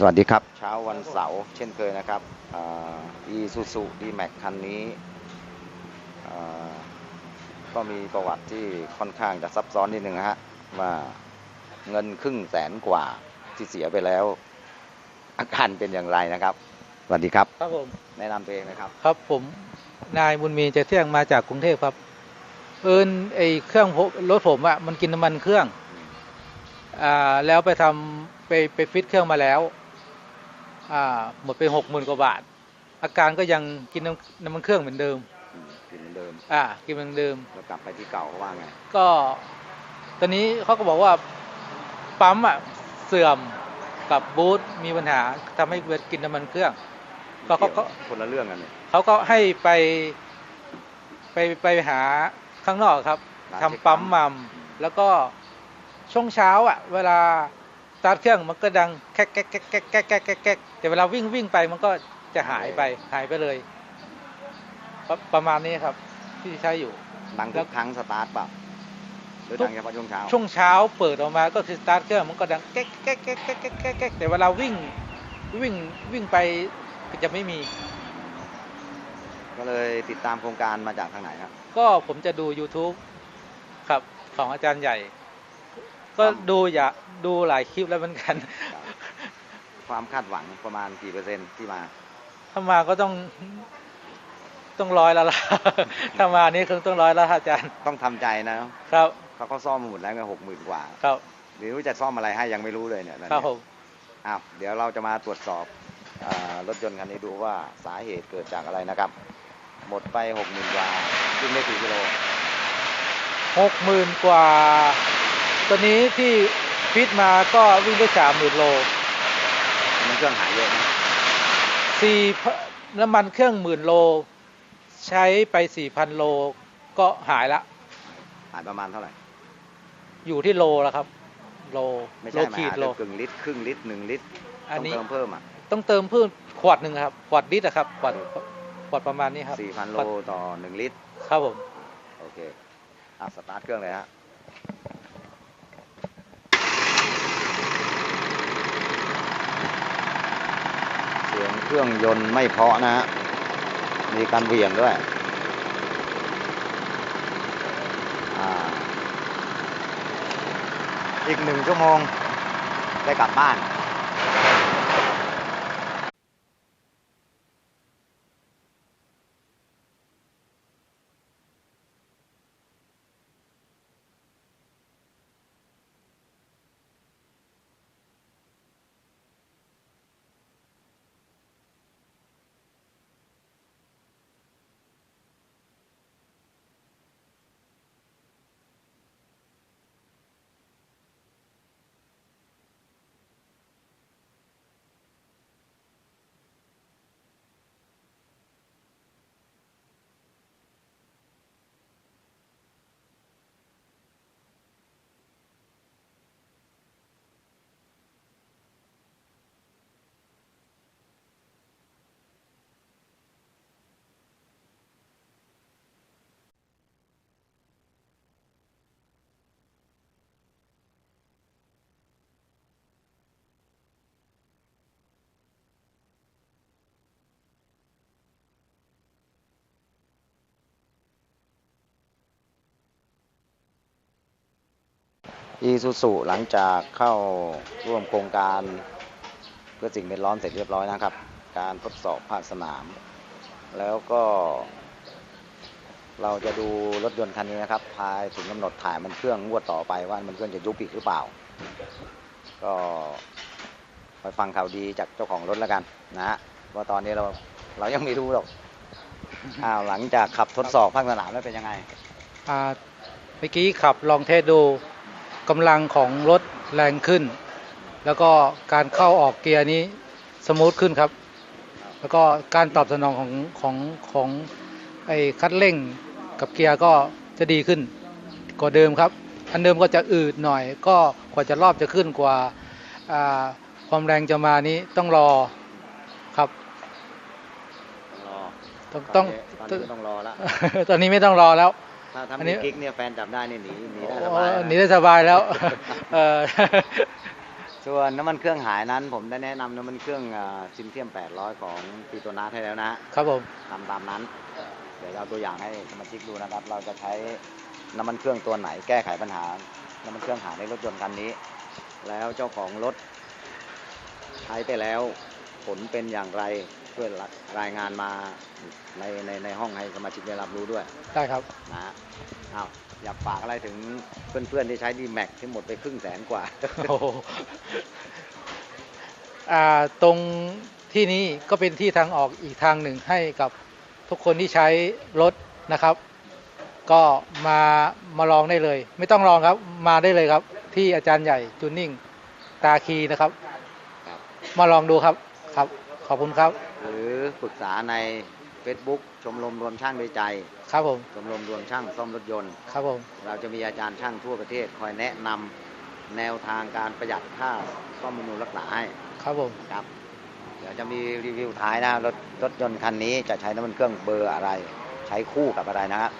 สวัสดีครับ เช้าวันเสาร์เช่นเคยนะครับอีซูซูดีแม็กคันนี้อ่าก็มีประวัติที่ค่อนข้างจะซับซ้อนนิดนึงนะฮะว่าเงินครึ่งแสนกว่าที่เสียไปแล้ว อาการเป็นอย่างไรนะครับ สวัสดีครับ ครับผม แนะนำตัวเองนะครับ ครับผมนายบุญมีเจเที่ยงมาจากกรุงเทพครับ เอินไอเครื่องผมรถผมอะมันกินน้ำมันเครื่อง อ่าแล้วไปทำไปไปฟิตเครื่องมาแล้วอ่า หมดไปหกหมื่นกว่าบาท อาการก็ยังกินน้ำน้ำมันเครื่องเหมือนเดิมอืมกินเหมือนเดิมอ่ากินเหมือนเดิมแล้วกลับไปที่เก่าเขาว่าไงก็ตอนนี้เขาก็บอกว่าปั๊มอะเสื่อมกับบูธมีปัญหาทำให้เวทกินน้ำมันเครื่อง ก็เขาก็ คนละเรื่องกันเนี่ย เขาก็ให้ไปไปไปหาข้างนอกครับร้านทำเช็คปั๊มปั๊มมัมแล้วก็ช่วงเช้าอะ เวลาส ตาร์ทเครื่องมันก็ดังแก๊กแก๊กแก๊กแก๊กแก๊กแก๊กแก๊กแต่เวลาวิ่งวิ่งไปมันก็จะหายไปหายไปเลย ประมาณนี้ครับ ที่ใช้อยู่ดังทุกครั้งสตาร์ทแบบทุหรือดังเฉพาะช่วงเช้าช่วงเช้าเปิดออกมาก็คือสตาร์ทเครื่องมันก็ดังแก๊กแก๊กแก๊กแก๊กแก๊กแก๊กแต่เวลาวิ่งวิ่งวิ่งไปจะไม่มี ก็เลยติดตามโครงการมาจากทางไหนครับ ก็ผมจะดู YouTube ครับของอาจารย์ใหญ่ ก็ครับดูอย่าดูหลายคลิปแล้วเหมือนกัน ความคาดหวังประมาณกี่เปอร์เซ็นต์ที่มาถ้ามาก็ต้องต้องร้อยแล้วล่ะ ถ้ามานี่คงต้องร้อยแล้วครับอาจารย์ ต้องทำใจนะ ครับเขาก็ซ่อมมาหมดแล้วไงหกหมื่นกว่า ครับหรือว่าจะซ่อมอะไรให้ยังไม่รู้เลยเนี่ยตอนครับนี้ผมอ้าวเดี๋ยวเราจะมาตรวจสอบอารถยนต์คันนี้ดูว่าสาเหตุเกิดจากอะไรนะครับ หมดไปหกหมื่นกว่าวิ่งได้กี่กิโลหกหมื่นกว่า ตัวนี้ที่ฟิตมาก็วิ่งได้สามหมื่นโลมันเครื่องหายเยอะนะสี่น้ำมันเครื่องหมื่นโล ใช้ไปสี่พันโลก็หายละ หายประมาณเท่าไหร่ อยู่ที่โลแล้วครับ โลไม่โลใช่หมายขีดหาโลเรื่องกึ่งลิตรครึ่งลิตรหนึ่งลิตรอันต้องนี้ เติมเพิ่มอะต้องเติมเพิ่มขวดหนึ่งครับ ขวดลิตรอะครับ ขวดขวดประมาณนี้ครับสี่พันโลขวดต่อหนึ่งลิตร ครับผม โอเค อะ สตาร์ทเครื่องเลยฮะ เครื่องยนต์ไม่เพาะนะฮะ มีการเหวี่ยงด้วยอ่าอีกหนึ่งชั่วโมงได้กลับบ้าน อีซูซูหลังจากเข้าร่วมโครงการเพื่อสิ่งแวดล้อมเสร็จเรียบร้อยนะครับ การทดสอบภาคสนาม แล้วก็ เราจะดูรถยนต์คันนี้นะครับภายถึงกำหนดถ่ายมันเครื่องงวดต่อไปว่ามันเครื่องจะยุบอีกหรือเปล่า ก็ไปฟังข่าวดีจากเจ้าของรถแล้วกันนะฮะเพราะตอนนี้เราเรายังไม่รู้หรอกอ้าวหลังจากขับทดสอบภาคสนามแล้วเป็นยังไงอ่าเมื่อกี้ขับลองเทสดู กำลังของรถแรงขึ้น แล้วก็การเข้าออกเกียร์นี้สมูทขึ้นครับ แล้วก็การตอบสนองของของของไอ้คัดเร่งกับเกียร์ก็จะดีขึ้นกว่าเดิมครับ อันเดิมก็จะอืดหน่อย ก็กว่าจะรอบจะขึ้นกว่าอ่าความแรงจะมานี้ต้องรอครับรอต้องต้องตอนนี้ไม่ต้องรอละตอนนี้ไม่ต้องรอแล้ว ถ้าถ้าอันมีนี้กิ๊กเนี่ยแฟนจับได้นี่หนีหนีได้สโอ้บายนะหนีได้สบายแล้วเออสส่วนน้ำมันเครื่องหายนั้น ผมได้แนะนำน้ำมันเครื่องซิมเทียม 800 ของปีโตนาให้แล้วนะครับผมทำตามนั้น เดี๋ยวเราตัวอย่างให้สมาชิกดูนะครับ เราจะใช้น้ำมันเครื่องตัวไหนแก้ไขปัญหา น้ำมันเครื่องหายในรถยนต์คันนี้ แล้วเจ้าของรถใช้ไปแล้วผลเป็นอย่างไร ช่วยรายงานมาในในในห้องให้สมาชิกได้รับรู้ด้วยได้ครับนะฮะอ้าวอยากฝากอะไรถึงเพื่อนๆที่ใช้ดีแม็กที่หมดไปครึ่งแสนกว่าโอ้โหอ่าตรงที่นี้ก็เป็นที่ทางออกอีกทางหนึ่งให้กับทุกคนที่ใช้รถนะครับ ก็มามาลองได้เลย ไม่ต้องลองครับมาได้เลยครับ ที่อาจารย์ใหญ่จูนนิ่งตาคีนะครับครับมาลองดูครับครับ ขอบคุณครับหรือ ปรึกษาใน Facebook ชมรมรวมช่างด้วยใจ ครับผม ชมรมรวมช่างซ่อมรถยนต์ ครับผม เราจะมีอาจารย์ช่างทั่วประเทศคอยแนะนำแนวทางการประหยัดค่าซ่อมบำรุงรักษาให้ครับผม ครับ เดี๋ยวจะมีรีวิวท้ายนะรถรถยนต์คันนี้จะใช้น้ำมันเครื่องเบอร์อะไร ใช้คู่กับอะไรนะครับ